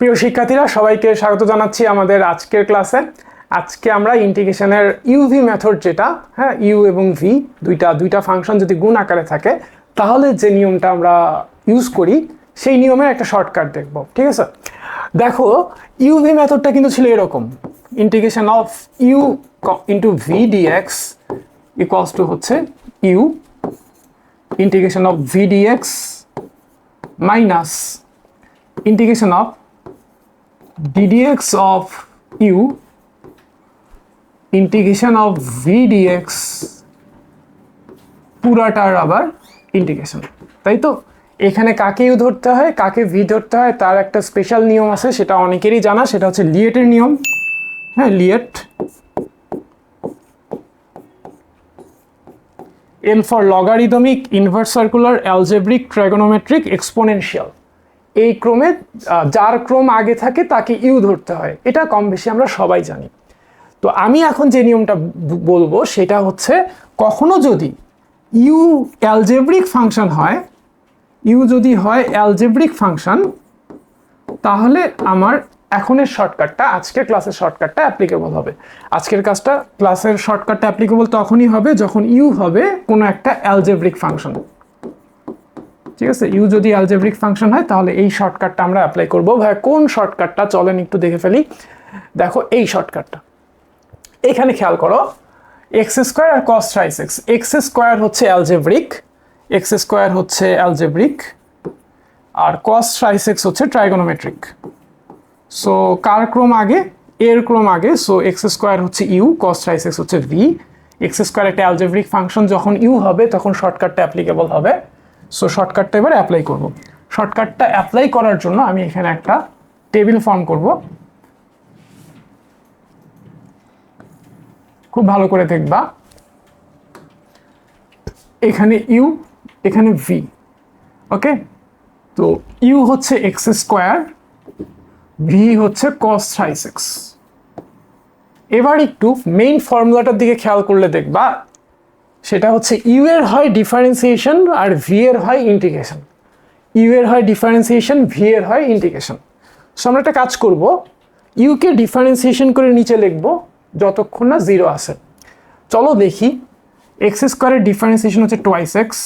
প্রিয় শিক্ষার্থীরা, সবাইকে স্বাগত জানাচ্ছি আমাদের আজকের ক্লাসে। আজকে আমরা ইন্টিগ্রেশনের ইউভি মেথড যেটা হ্যাঁ ইউ এবং ভি দুইটা দুইটা ফাংশন যদি গুণ আকারে থাকে, তাহলে যে নিয়মটা আমরা ইউজ করি, সেই নিয়মের একটা শর্টকাট দেখব, ঠিক আছে? দেখো ইউভি মেথডটা কিন্তু ছিল এরকম। Integration of u into v dx equals to হচ্ছে u integration of v dx minus integration of ddx of u integration of v dx পুরাটার আবার ইন্টিগ্রেশন তাই তো? এখানে কাকে ইউ ধরতে হয়? কাকে ভি ধরতে হয়? তার একটা স্পেশাল নিয়ম আছে, সেটা অনেকেরই জানা, সেটা হচ্ছে লিয়েটের নিয়ম। হ্যাঁ LIATE L for logarithmic inverse circular algebraic trigonometric exponential এই ক্রমে যার ক্রম আগে থাকে তাকে ইউ ধরতে হয়। এটা কম বেশি আমরা সবাই জানি। তো আমি এখন যে নিয়মটা বলব সেটা হচ্ছে কখনো যদি ইউ অ্যালজেব্রিক ফাংশন হয়, ইউ যদি হয় অ্যালজেব্রিক ফাংশন, তাহলে আমার এখনের শর্টকাটটা, আজকের ক্লাসের শর্টকাটটা অ্যাপ্লিকেবল হবে। আজকের কাজটা, ক্লাসের শর্টকাটটা অ্যাপ্লিকেবল তখনই হবে যখন ইউ হবে কোনো একটা অ্যালজেব্রিক ফাংশন। ঠিক আছে? ইউ যদি অ্যালজেব্রিক ফাংশন হয়, তাহলে এই শর্টকাটটা আমরা অ্যাপ্লাই করব। ভাই, কোন শর্টকাটটা চলেন একটু দেখে ফেলি। দেখো, এই শর্টকাটটা এখানে খেয়াল করো এক্স স্কোয়ার আর cos thrice x x square হচ্ছে অ্যালজেব্রিক এক্স স্কোয়ার হচ্ছে অ্যালজেব্রিক আর কস ট্রাইস এক্স হচ্ছে ট্রাইগোনোমেট্রিক সো কার ক্রম আগে? এর ক্রম আগে। সো এক্স স্কোয়ার হচ্ছে ইউ কস ট্রাইস এক্স হচ্ছে ভি এক্স স্কোয়ার একটা অ্যালজেব্রিক ফাংশন যখন ইউ হবে, তখন শর্টকাটটা অ্যাপ্লিকেবল হবে। সো শর্টকাটটা এবার অ্যাপ্লাই করব। শর্টকাটটা অ্যাপ্লাই করার জন্য আমি এখানে একটা টেবিল ফর্ম করব। খুব ভালো করে দেখবা। এখানে ইউ এখানে ভি ওকে তো ইউ হচ্ছে এক্স স্কোয়ার ভি হচ্ছে কস এক্স এবার একটু মেইন ফর্মুলাটার দিকে খেয়াল করলে দেখবা সেটা হচ্ছে ইউ এর হয় ডিফারেন্সিয়েশন আর ভি এর হয় ইন্টিগ্রেশন ইউ এর হয় ডিফারেন্সিয়েশন ভি এর হয় ইন্টিগ্রেশন সো আমরা একটা কাজ করব। ইউকে ডিফারেন্সিয়েশন করে নিচে লিখব, যতক্ষণ না জিরো আসে। চলো দেখি। এক্স স্কোয়ারের ডিফারেন্সিয়েশন হচ্ছে টোয়াইস এক্স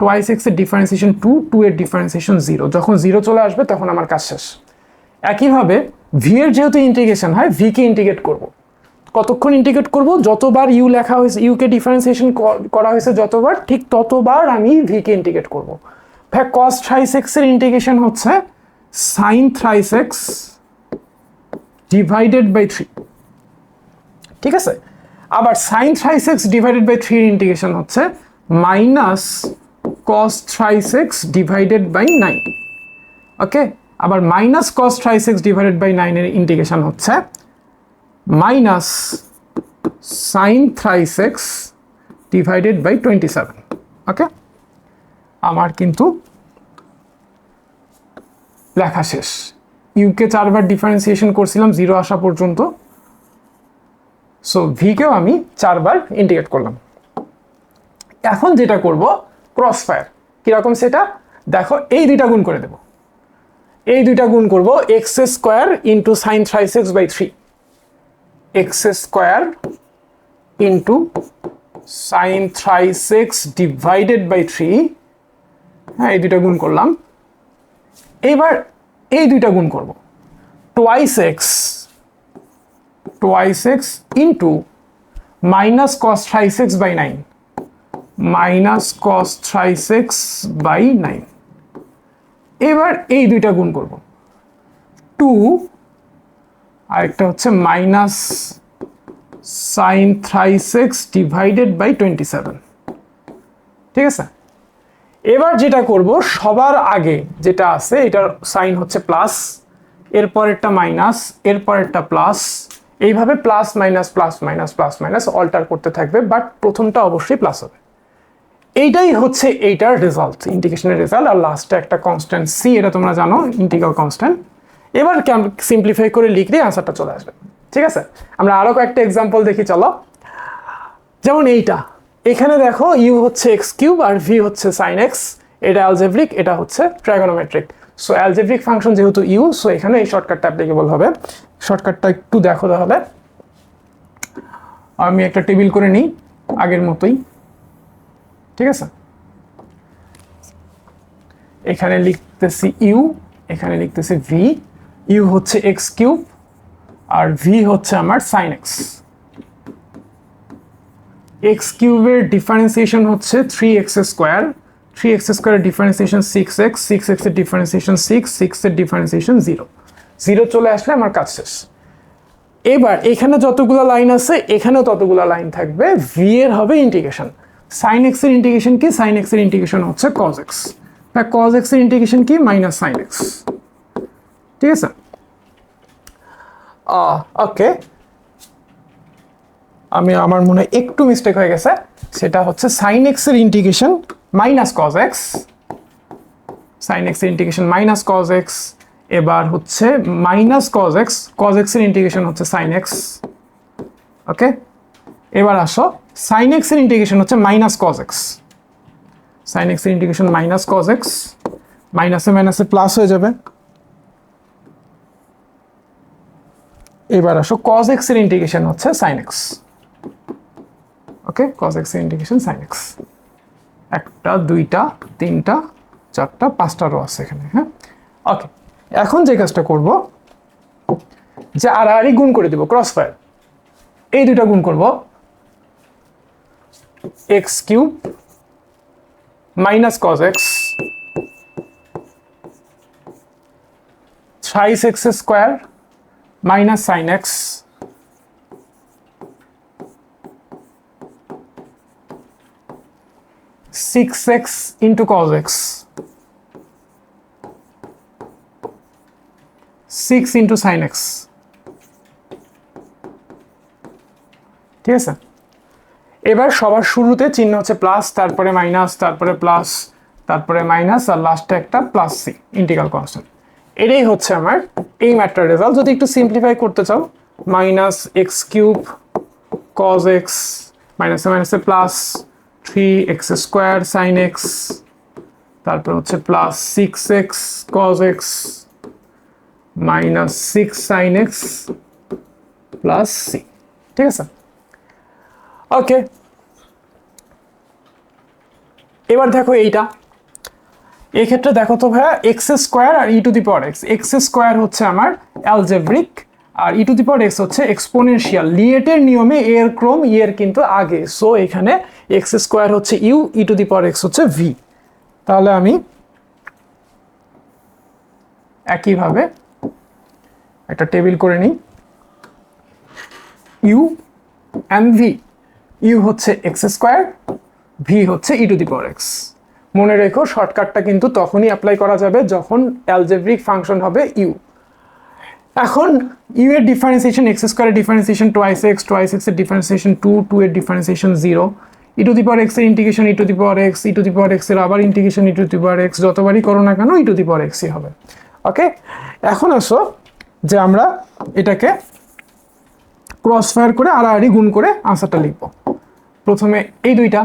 টোয়াইস এক্সের ডিফারেন্সিয়েশন টু টু এর ডিফারেন্সিয়েশন জিরো যখন জিরো চলে আসবে, তখন আমার কাজ শেষ। একইভাবে ভি এর যেহেতু ইন্টিগ্রেশন হয় ভিকে ইন্টিগ্রেট করব। কতক্ষণ ইন্টিগ্রেট করব? যতবার ইউ লেখা হয়েছে ইউকে ডিফারেন্সিয়েশন করা হয়েছে যতবার, ঠিক ততবার আমি ভিকে ইন্টিগ্রেট করব। ভাই কস থ্রাইস এক্সের ইন্টিগ্রেশন হচ্ছে sine thrice X divided by three ঠিক আছে? আবার sine thrice X divided by থ্রির ইন্টিগ্রেশন হচ্ছে minus cos thrice X divided by nine okay আবার minus cos thrice X divided by নাইনের ইন্টিগ্রেশন হচ্ছে minus sine thrice X divided by twenty seven okay আমার কিন্তু লেখা শেষ। ইউকে চারবার ডিফারেন্সিয়েশন করছিলাম জিরো আসা পর্যন্ত। সো ভিকেও আমি চারবার ইন্টিগ্রেট করলাম। এখন যেটা করব ক্রস ফায়ার কীরকম সেটা? দেখো, এই দুইটা গুণ করে দেব। এই দুইটা গুণ করব X square into sine thrice X by three X square into sine thrice X divided by three. হ্যাঁ এই দুইটা গুণ করলাম। এবার এই দুইটা গুণ করব। Twice x twice x into minus cos thrice x by nine. Minus cos thrice x by nine. এবার এই দুইটা গুণ করব। টু আরেকটা হচ্ছে minus sine thrice six divided by twenty seven ঠিক আছে? এবার যেটা করব, সবার আগে যেটা আছে, এটার সাইন হচ্ছে প্লাস এরপরেরটা মাইনাস এরপরেরটা প্লাস এইভাবে plus minus plus minus plus minus alter করতে থাকবে বাট প্রথমটা অবশ্যই প্লাস হবে। এইটাই হচ্ছে এইটার রেজাল্ট ইন্টিগ্রেশনের রেজাল্ট আর লাস্টে একটা কনস্ট্যান্ট সি এটা তোমরা জানো ইন্টিগ্রাল কনস্ট্যান্ট এবার সিম্পলিফাই করে লিখলে আনসারটা চলে আসবে। ঠিক আছে? আমরা আরও কয়েকটা এক্সাম্পল দেখি, চলো। যেমন এইটা। এখানে দেখো ইউ হচ্ছে এক্স কিউব আর ভি হচ্ছে সাইন এক্স এটা অ্যালজেব্রিক এটা হচ্ছে ট্রাগোনোমেট্রিক সো অ্যালজেব্রিক ফাংশন যেহেতু ইউ সো এখানে এই শর্টকাটটা অ্যাপ্লিকেবল হবে। শর্টকাটটা একটু দেখো তাহলে। আমি একটা টেবিল করে নিই, আগের মতোই। ঠিক আছে? এখানে লিখতেছি ইউ এখানে লিখতেছি ভি ইউ হচ্ছে এক্স কিউব আর ভি হচ্ছে আমার সাইন এক্স। এক্স কিউবের ডিফারেন্সিয়েশন হচ্ছে three x square. Three x স্কোয়ারের ডিফারেন্সিয়েশন সিক্স এক্স, সিক্স এক্সের ডিফারেন্সিয়েশন সিক্স সিক্সের ডিফারেন্সিয়েশন জিরো। জিরো চলে আসলে আমার কাজ শেষ। এবার এখানে যতগুলো লাইন আছে, এখানেও ততগুলো লাইন থাকবে। ভি এর হবে ইন্টিগ্রেশন। সাইন এক্স ইন্টিগ্রেশন কি? সাইন এক্স ইন্টিগ্রেশন হচ্ছে কজ এক্স। কজ এক্সের ইন্টিগ্রেশন কি? Minus sine x. ঠিক আছে? ওকে আমি আমার মনে একটু মিস্টেক হয়ে গেছে। সেটা হচ্ছে সাইন এক্সের integration minus cos x sine এক্সের ইন্টিগ্রেশন মাইনাস কজ এক্স এবার হচ্ছে মাইনাস কজ এক্স কজ এক্সের ইন্টিগ্রেশন হচ্ছে সাইন এক্স ওকে এবার আসো। সাইন এক্সের ইন্টিগ্রেশন হচ্ছে মাইনাস কজ এক্স সাইন এক্সের ইন্টিগ্রেশন মাইনাস কজ এক্স মাইনাসে মাইনাসে প্লাস হয়ে যাবে। এবার আসো কজ এক্সের ইন্টিগ্রেশন হচ্ছে সাইন এক্স ওকে কজ এক্সের ইন্টিগ্রেশন সাইন এক্স একটা, দুইটা, তিনটা, চারটা পাঁচটা রো আছে এখানে হ্যাঁ? ওকে এখন যে কাজটা করব, যে আড়াআড়ি গুণ করে দেব ক্রস ফায়ার এই দুইটা গুণ করব x cube minus cos x thrice x square minus sin x six x into cos x six into sin x ঠিক আছে? এবার সবার শুরুতে চিহ্ন হচ্ছে প্লাস, তারপরে মাইনাস, তারপরে প্লাস, তারপরে মাইনাস, আর লাস্টে একটা প্লাস সি, ইন্টিগ্রাল কনস্ট্যান্ট। এটাই হচ্ছে আমার এই ম্যাটটার রেজাল্ট যদি একটু সিম্পলিফাই করতে চাও minus x cube cos x মাইনাসে মাইনাসে plus three x square sine x তারপর হচ্ছে plus six x cos x minus six sine x plus c ঠিক আছে? ওকে এবার দেখো এইটা। এই ক্ষেত্রে দেখো তো ভাইয়া x square R e to the power x x square হচ্ছে আমার algebraic R e to the power x হচ্ছে এক্সপোনেনশিয়াল লিয়েটের নিয়মে এর ক্রম ই এর কিন্তু আগে। সো এখানে এক্স স্কোয়ার হচ্ছে u e to the power x হচ্ছে ভি তাহলে আমি একইভাবে একটা টেবিল করে নিই। ইউ অ্যান্ড ভি ইউ হচ্ছে এক্স স্কোয়ার ভি হচ্ছে e to the power x মনে রেখো শর্টকাটটা কিন্তু তখনই অ্যাপ্লাই করা যাবে যখন অ্যালজেব্রিক ফাংশন হবে ইউ এখন ইউ এর ডিফারেন্সিয়েশন এক্স স্কোয়ারের ডিফারেন্সিয়েশন টোয়াইস এক্স টোয়াইস এক্সের ডিফারেন্সিয়েশন টু টু এর differentiation zero e to the power এক্সের integration e to the power x e to the power এক্সের আবার integration e to the power x যতবারই করো না কেন ই টু দি পাওয়ার এক্সই হবে। ওকে এখন আসো যে আমরা এটাকে ক্রস ফায়ার করে আড়াআড়ি গুণ করে আনসারটা লিখব। প্রথমে এই দুইটা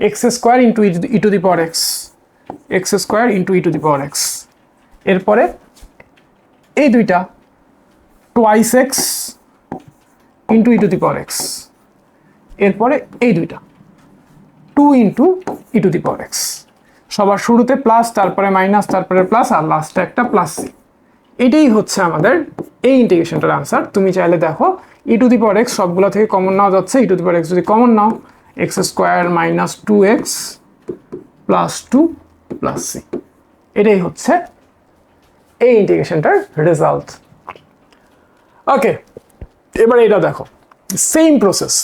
x square into e to the power x x square into e to the power x এরপরে এই দুইটা twice x into e to the power x এরপরে এই দুইটা two into e to the power x সবার শুরুতে plus তারপরে minus তারপরে প্লাস আর লাস্টে একটা প্লাস সি এটাই হচ্ছে আমাদের এই ইন্টিগ্রেশনটার আনসার তুমি চাইলে দেখো ই টু দি পাওয়ার এক্স সবগুলো থেকে কমন নেওয়া যাচ্ছে e to the power x যদি কমন নাও x square minus two x plus two plus c এটাই হচ্ছে এই ইন্টিগ্রেশনটার রেজাল্ট ওকে এবার এটা দেখো। সেম প্রসেস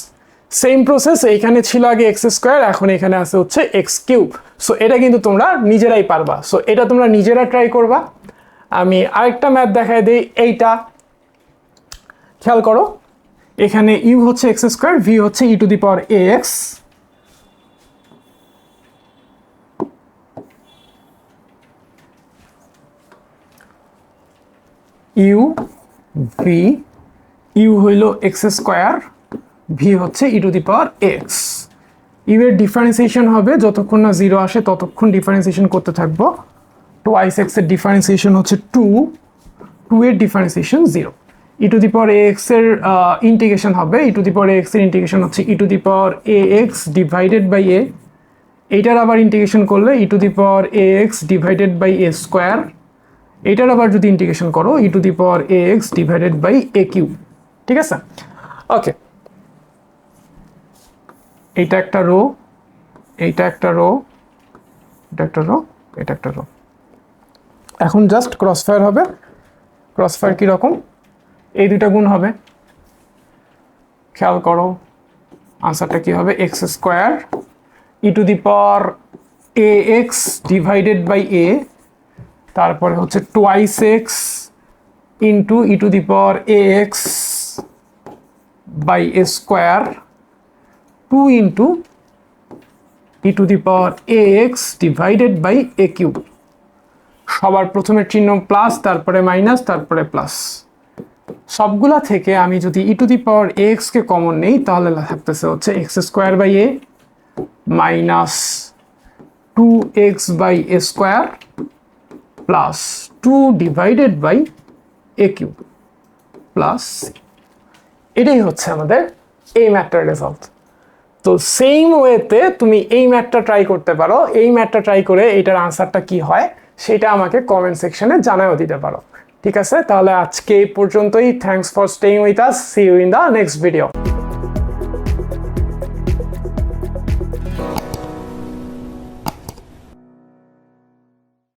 সেম প্রসেস এইখানে ছিল আগে এক্স স্কোয়ার এখন এখানে আছে হচ্ছে এক্স কিউব সো এটা কিন্তু তোমরা নিজেরাই পারবা। সো এটা তোমরা নিজেরা ট্রাই করবা। আমি আরেকটা ম্যাথ দেখায় দিই, এইটা। খেয়াল করো। এখানে ইউ হচ্ছে এক্স স্কোয়ার ভি হচ্ছে e to the power a x u v u হইল এক্স স্কোয়ার ভি হচ্ছে e to the power x u এর ডিফারেন্সিয়েশন হবে যতক্ষণ না জিরো আসে ততক্ষণ ডিফারেন্সিয়েশন করতে থাকব। টোয়াইস এক্সের ডিফারেন্সিয়েশন হচ্ছে টু টু এর differentiation zero e to the power এক্সের ইন্টিগ্রেশন হবে। ই টু দি পাওয়ার এক্সের ইন্টিগ্রেশন হচ্ছে e to the power a x divided by a এইটার আবার ইন্টিগ্রেশন করলে e to the power a x divided by a square এইটার আবার যদি ইন্টিগ্রেশন করো e to the power a x divided by a cube ঠিক আছে? ওকে এইটা একটা রো এইটা একটা রো এটা একটা রো এটা একটা রো এখন জাস্ট ক্রস ফায়ার হবে। ক্রস ফায়ার কীরকম? এই দুইটা গুণ হবে। খেয়াল করো আনসারটা কী হবে? X square e to the power a x divided by a তারপরে হচ্ছে twice x into e to the power a x by a square two into e to the power a x divided by a cube সবার প্রথমে চিহ্ন plus তারপরে minus তারপরে plus সবগুলা থেকে আমি যদি ই টু দি পাওয়ার এক্সকে কমন নেই, তাহলে থাকতেছে হচ্ছে x square by a minus two x by a square plus two divided by a cube plus এটাই হচ্ছে আমাদের এই ম্যাথটার রেজাল্ট তো সেম ওয়েতে তুমি এই ম্যাথটা ট্রাই করতে পারো, এই ম্যাথটা ট্রাই করে এইটার আনসারটা কি হয়, সেটা আমাকে কমেন্ট সেকশনে জানাও দিতে পারো। ঠিক আছে? তাহলে আজকে এই পর্যন্তই। Thanks for staying with us see you in the next video